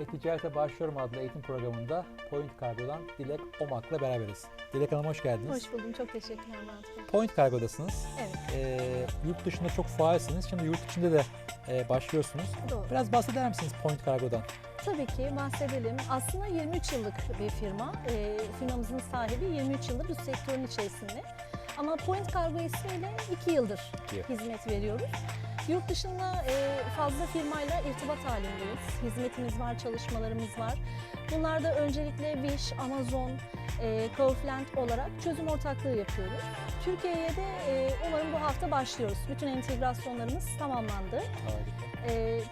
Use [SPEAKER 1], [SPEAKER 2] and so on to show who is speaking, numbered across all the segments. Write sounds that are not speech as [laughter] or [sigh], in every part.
[SPEAKER 1] E-Ticarete Başlıyorum adlı eğitim programında Point Cargo'dan Dilek Omak'la beraberiz. Dilek Hanım hoş geldiniz.
[SPEAKER 2] Hoş buldum. Çok teşekkürler Murat Bey.
[SPEAKER 1] Point Cargo'dasınız.
[SPEAKER 2] Evet,
[SPEAKER 1] Ee, yurt dışında çok faalsiniz. Şimdi yurt içinde de e, başlıyorsunuz.
[SPEAKER 2] doğru.
[SPEAKER 1] Biraz bahseder misiniz Point Cargo'dan?
[SPEAKER 2] Tabii ki bahsedelim. Aslında 23 yıllık bir firma. Ee, firmamızın sahibi 23 yıldır bu sektörün içerisinde. Ama Point Cargo ismiyle 2 yıldır
[SPEAKER 1] yıl.
[SPEAKER 2] hizmet veriyoruz. Yurt dışında e, fazla firmayla irtibat halindeyiz. Hizmetimiz var, çalışmalarımız var. Bunlarda öncelikle Wish, Amazon, e, Kaufland olarak çözüm ortaklığı yapıyoruz. Türkiye'ye de e, umarım bu hafta başlıyoruz. Bütün entegrasyonlarımız tamamlandı.
[SPEAKER 1] Harika.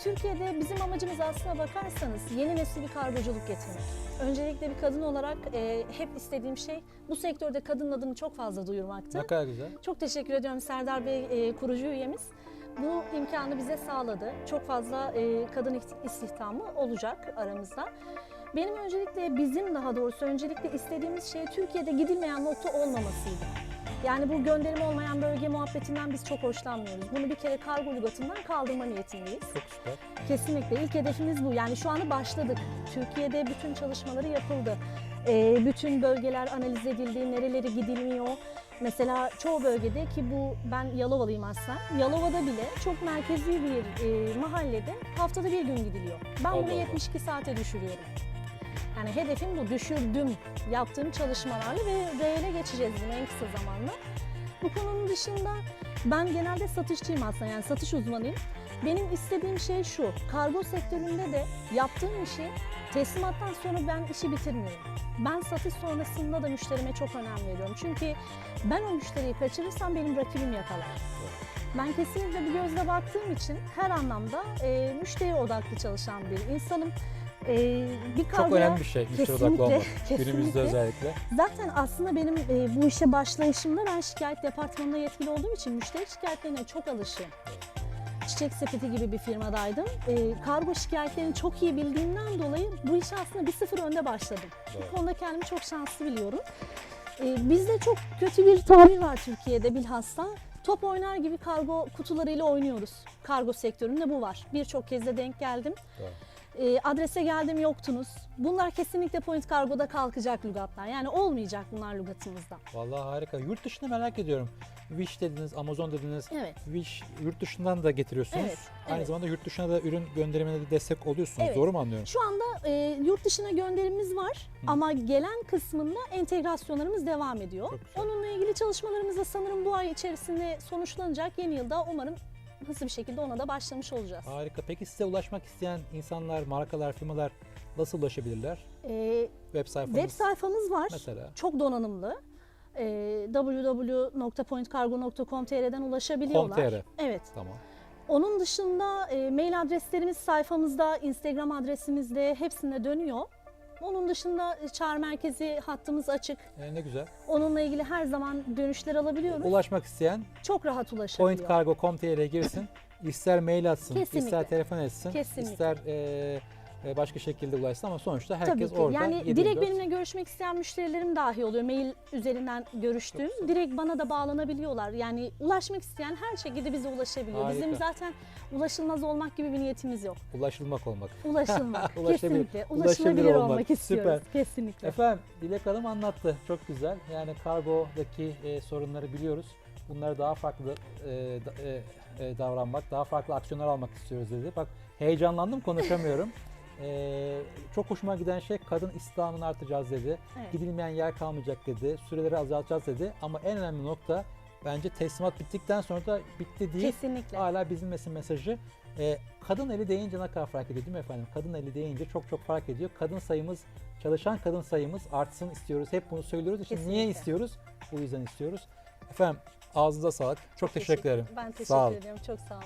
[SPEAKER 2] Türkiye'de bizim amacımız aslına bakarsanız yeni nesil bir kargoculuk getirmek. Öncelikle bir kadın olarak e, hep istediğim şey bu sektörde kadının adını çok fazla duyurmaktı.
[SPEAKER 1] Ne kadar güzel.
[SPEAKER 2] Çok teşekkür ediyorum Serdar Bey e, kurucu üyemiz. Bu imkanı bize sağladı. Çok fazla e, kadın istihdamı olacak aramızda. Benim öncelikle bizim daha doğrusu öncelikle istediğimiz şey Türkiye'de gidilmeyen nokta olmamasıydı. Yani bu gönderim olmayan bölge muhabbetinden biz çok hoşlanmıyoruz. Bunu bir kere kargo lügatından kaldırma niyetindeyiz.
[SPEAKER 1] Çok süper.
[SPEAKER 2] Kesinlikle ilk hedefimiz bu. Yani şu anda başladık. Türkiye'de bütün çalışmaları yapıldı. Ee, bütün bölgeler analiz edildi, nereleri gidilmiyor. Mesela çoğu bölgede ki bu ben Yalova'lıyım aslında. Yalova'da bile çok merkezi bir e, mahallede haftada bir gün gidiliyor. Ben
[SPEAKER 1] Allah
[SPEAKER 2] bunu
[SPEAKER 1] Allah.
[SPEAKER 2] 72 saate düşürüyorum. Yani hedefim bu. Düşürdüm yaptığım çalışmalarla ve reele geçeceğiz bunu en kısa zamanda. Bu konunun dışında ben genelde satışçıyım aslında yani satış uzmanıyım. Benim istediğim şey şu, kargo sektöründe de yaptığım işi teslimattan sonra ben işi bitirmiyorum. Ben satış sonrasında da müşterime çok önem veriyorum. Çünkü ben o müşteriyi kaçırırsam benim rakibim yakalar. Ben kesinlikle bir gözle baktığım için her anlamda e, müşteri odaklı çalışan bir insanım. E, bir
[SPEAKER 1] Çok önemli bir şey müşteri odaklı
[SPEAKER 2] Kesinlikle,
[SPEAKER 1] olmak.
[SPEAKER 2] kesinlikle.
[SPEAKER 1] Günümüzde özellikle.
[SPEAKER 2] Zaten aslında benim e, bu işe başlayışımda ben şikayet departmanında yetkili olduğum için müşteri şikayetlerine çok alışığım. Çiçek sepeti gibi bir firmadaydım. E, kargo şikayetlerini çok iyi bildiğimden dolayı bu işe aslında bir sıfır önde başladım.
[SPEAKER 1] Doğru.
[SPEAKER 2] Bu konuda kendimi çok şanslı biliyorum. E, bizde çok kötü bir tabir var Türkiye'de bilhassa. Top oynar gibi kargo kutularıyla oynuyoruz. Kargo sektöründe bu var. Birçok kez de denk geldim.
[SPEAKER 1] Doğru.
[SPEAKER 2] E, adrese geldim yoktunuz. Bunlar kesinlikle Point Kargo'da kalkacak lügatlar. Yani olmayacak bunlar lügatımızda.
[SPEAKER 1] Vallahi harika. Yurt dışında merak ediyorum. Wish dediniz, Amazon dediniz.
[SPEAKER 2] Evet.
[SPEAKER 1] Wish yurt dışından da getiriyorsunuz.
[SPEAKER 2] Evet,
[SPEAKER 1] Aynı
[SPEAKER 2] evet.
[SPEAKER 1] zamanda yurt dışına da ürün gönderimine de destek oluyorsunuz.
[SPEAKER 2] Evet.
[SPEAKER 1] Doğru mu anlıyorum?
[SPEAKER 2] Şu anda e, yurt dışına gönderimimiz var ama gelen kısmında entegrasyonlarımız devam ediyor. Onunla ilgili çalışmalarımız da sanırım bu ay içerisinde sonuçlanacak. Yeni yılda umarım hızlı bir şekilde ona da başlamış olacağız.
[SPEAKER 1] Harika. Peki size ulaşmak isteyen insanlar, markalar, firmalar nasıl ulaşabilirler?
[SPEAKER 2] E,
[SPEAKER 1] Web sayfanız
[SPEAKER 2] web sayfamız var.
[SPEAKER 1] mesela.
[SPEAKER 2] Çok donanımlı. E, www.pointcargo.com.tr'den ulaşabiliyorlar.
[SPEAKER 1] Com.tr.
[SPEAKER 2] Evet.
[SPEAKER 1] Tamam.
[SPEAKER 2] Onun dışında e, mail adreslerimiz sayfamızda, Instagram adresimizde hepsinde dönüyor. Onun dışında e, çağrı merkezi hattımız açık.
[SPEAKER 1] Yani ne güzel.
[SPEAKER 2] Onunla ilgili her zaman dönüşler alabiliyoruz.
[SPEAKER 1] Ulaşmak isteyen
[SPEAKER 2] Çok rahat ulaşabiliyor.
[SPEAKER 1] pointcargo.com.tr'ye girsin. İster mail atsın,
[SPEAKER 2] Kesinlikle.
[SPEAKER 1] ister telefon etsin,
[SPEAKER 2] Kesinlikle.
[SPEAKER 1] ister e, e, başka şekilde ulaşsın ama sonuçta
[SPEAKER 2] Tabii
[SPEAKER 1] herkes
[SPEAKER 2] ki.
[SPEAKER 1] orada.
[SPEAKER 2] Yani
[SPEAKER 1] 7/24.
[SPEAKER 2] direkt benimle görüşmek isteyen müşterilerim dahi oluyor. Mail üzerinden görüştüğüm. Direkt bana da bağlanabiliyorlar. Yani ulaşmak isteyen her şekilde bize ulaşabiliyor.
[SPEAKER 1] Harika.
[SPEAKER 2] Bizim zaten ulaşılmaz olmak gibi bir niyetimiz yok.
[SPEAKER 1] Ulaşılmak olmak.
[SPEAKER 2] Ulaşılmak. [laughs] Kesinlikle. Ulaşılabilir
[SPEAKER 1] olmak.
[SPEAKER 2] olmak istiyoruz. Kesinlikle.
[SPEAKER 1] Efendim Dilek Hanım anlattı. Çok güzel. Yani kargodaki e, sorunları biliyoruz. Bunları daha farklı e, da- e, e, davranmak, daha farklı aksiyonlar almak istiyoruz dedi. Bak heyecanlandım konuşamıyorum. [laughs] E, çok hoşuma giden şey kadın İslam'ını artacağız dedi.
[SPEAKER 2] Evet.
[SPEAKER 1] Gidilmeyen yer kalmayacak dedi. Süreleri azaltacağız dedi. Ama en önemli nokta bence teslimat bittikten sonra da bitti değil.
[SPEAKER 2] Kesinlikle.
[SPEAKER 1] Hala bizim mesin mesajı. Ee, kadın eli deyince ne kadar fark ediyor değil mi efendim? Kadın eli deyince çok çok fark ediyor. Kadın sayımız, çalışan kadın sayımız artsın istiyoruz. Hep bunu söylüyoruz. İşte niye
[SPEAKER 2] Kesinlikle.
[SPEAKER 1] istiyoruz? Bu yüzden istiyoruz. Efendim ağzınıza sağlık. Çok, teşekkür ederim.
[SPEAKER 2] Ben teşekkür
[SPEAKER 1] Sağ
[SPEAKER 2] ediyorum. Çok sağ olun.